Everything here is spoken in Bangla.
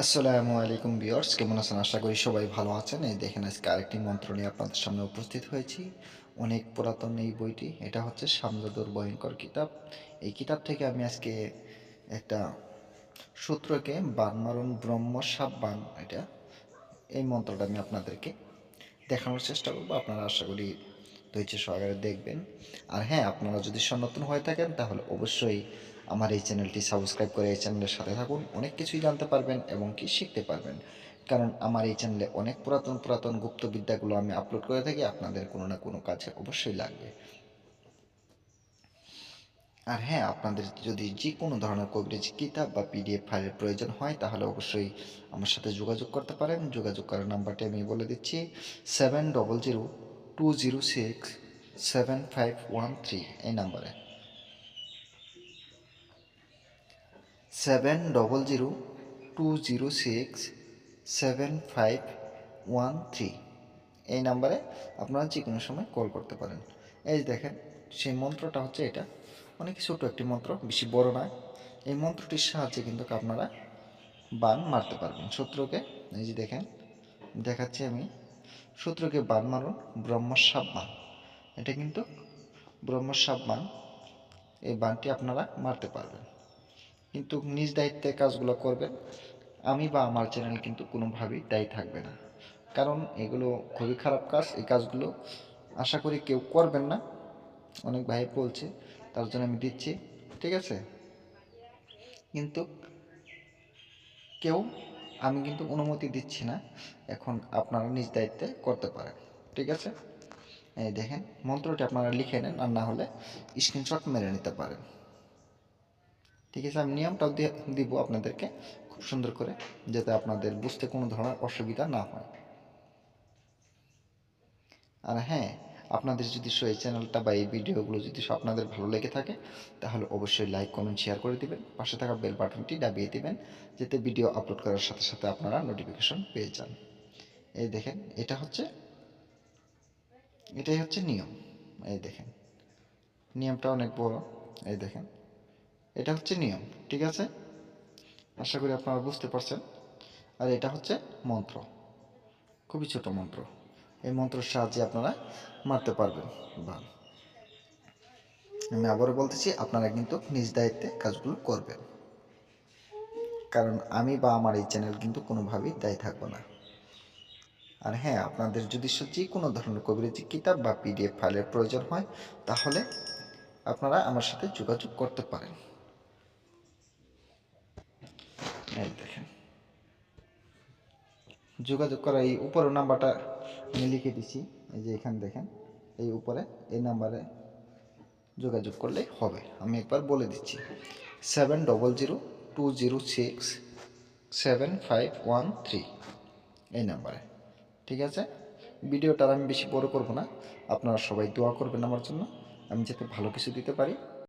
আসসালামু আলাইকুম বিয়ার্স কেমন আছেন? আশা করি সবাই ভালো আছেন। এই দেখেন, আজকে আরেকটি মন্ত্র নিয়ে আপনাদের সামনে উপস্থিত হয়েছি। অনেক পুরাতন এই বইটি। এটা হচ্ছে সামজাদুর ভয়ঙ্কর কিতাব। এই কিতাব থেকে আমি আজকে একটা সূত্রকে বান মারুন ব্রহ্ম সাপ বান এটা এই মন্ত্রটা আমি আপনাদেরকে দেখানোর চেষ্টা করব। আপনারা আশা করি ধৈর্য সহকারে দেখবেন। আর হ্যাঁ আপনারা যদি সনাতন হয়ে থাকেন, তাহলে অবশ্যই আমার এই চ্যানেলটি সাবস্ক্রাইব করে এই চ্যানেলের সাথে থাকুন, অনেক কিছুই জানতে পারবেন এবং কি শিখতে পারবেন। কারণ আমার এই চ্যানেলে অনেক পুরাতন পুরাতন গুপ্তবিদ্যাগুলো আমি আপলোড করে থাকি, আপনাদের কোনো না কোনো কাজে অবশ্যই লাগবে। আর হ্যাঁ আপনাদের যদি যে কোনো ধরনের কভারেজ কিতাব বা পিডিএফ ফাইলের প্রয়োজন হয়, তাহলে অবশ্যই আমার সাথে যোগাযোগ করতে পারেন। যোগাযোগ করার নাম্বারটি আমি বলে দিচ্ছি seven double zero two zero six seven five one three এই নাম্বারে। Seven double zero two zero six seven five one three এই নাম্বারে আপনারা যে কোনো সময় কল করতে পারেন। এই যে দেখেন, সেই মন্ত্রটা হচ্ছে এটা। অনেক ছোটো একটি মন্ত্র, বেশি বড় নয়। এই মন্ত্রটির সাহায্যে কিন্তু আপনারা বান মারতে পারবেন শত্রুকে। এই যে দেখেন, দেখাচ্ছি আমি। শত্রুকে বান মারুন ব্রহ্মসাপ বান এটা কিন্তু ব্রহ্মসাপ বান এই বানটি আপনারা মারতে পারবেন। কিন্তু নিজ দায়িত্বে কাজগুলো করবেন। আমি বা আমার চ্যানেল কিন্তু কোনোভাবেই দায়ী থাকবে না। কারণ এগুলো খুবই খারাপ কাজ, এই কাজগুলো আশা করি কেউ করবেন না। অনেক ভাই বলছে, তার জন্য আমি দিচ্ছি, ঠিক আছে? কিন্তু কেউ আমি কিন্তু অনুমতি দিচ্ছি না, এখন আপনারা নিজ দায়িত্বে করতে পারেন, ঠিক আছে? এই দেখেন, মন্ত্রটি আপনারা লিখে নেন আর না হলে স্ক্রিনশট মেরে নিতে পারেন। ঠিক আছে, আমি নিয়মটাও দিয়ে, দিব আপনাদেরকে খুব সুন্দর করে, যাতে আপনাদের বুঝতে কোনো ধরনের অসুবিধা না হয়। আর হ্যাঁ আপনাদের যদি এই চ্যানেলটা বা এই ভিডিওগুলো যদি আপনাদের ভালো লেগে থাকে, তাহলে অবশ্যই লাইক, কমেন্ট, শেয়ার করে দিবেন, পাশে থাকা বেল বাটনটি দাবিয়ে দিবেন, যাতে ভিডিও আপলোড করার সাথে সাথে আপনারা নোটিফিকেশন পেয়ে যান। এই দেখেন, এটা হচ্ছে, এটাই হচ্ছে নিয়ম। এই দেখেন, নিয়মটা অনেক বড়। এই দেখেন এটা হচ্ছে নিয়ম, ঠিক আছে? আশা করি আপনারা বুঝতে পারছেন। আর এটা হচ্ছে মন্ত্র, খুবই ছোট মন্ত্র। এই মন্ত্রের সাহায্যে আপনারা মারতে পারবেন বা আমি আবারও বলতেছি, আপনারা কিন্তু নিজ দায়িত্বে কাজগুলো করবেন। কারণ আমি বা আমার এই চ্যানেল কিন্তু কোনোভাবেই দায়ী থাকব না। আর হ্যাঁ আপনাদের যদি যে কোনো ধরনের কবিরাজি কিতাব বা পিডিএফ ফাইলের প্রয়োজন হয়, তাহলে আপনারা আমার সাথে যোগাযোগ করতে পারেন। এই দেখেন। যোগাযোগ করা এই উপরের নাম্বারটা আমি লিখে দিছি। এই যে এখানে দেখেন, এই উপরে এই নাম্বারে যোগাযোগ করলে হবে। আমি একবার বলে দিচ্ছি। Seven double zero two zero six seven five one three এই নাম্বারে। ঠিক আছে? ভিডিওটা আর আমি বেশি বড় করব না। আপনারা সবাই দোয়া করবেন আমার জন্য। আমি যাতে ভালো কিছু দিতে পারি।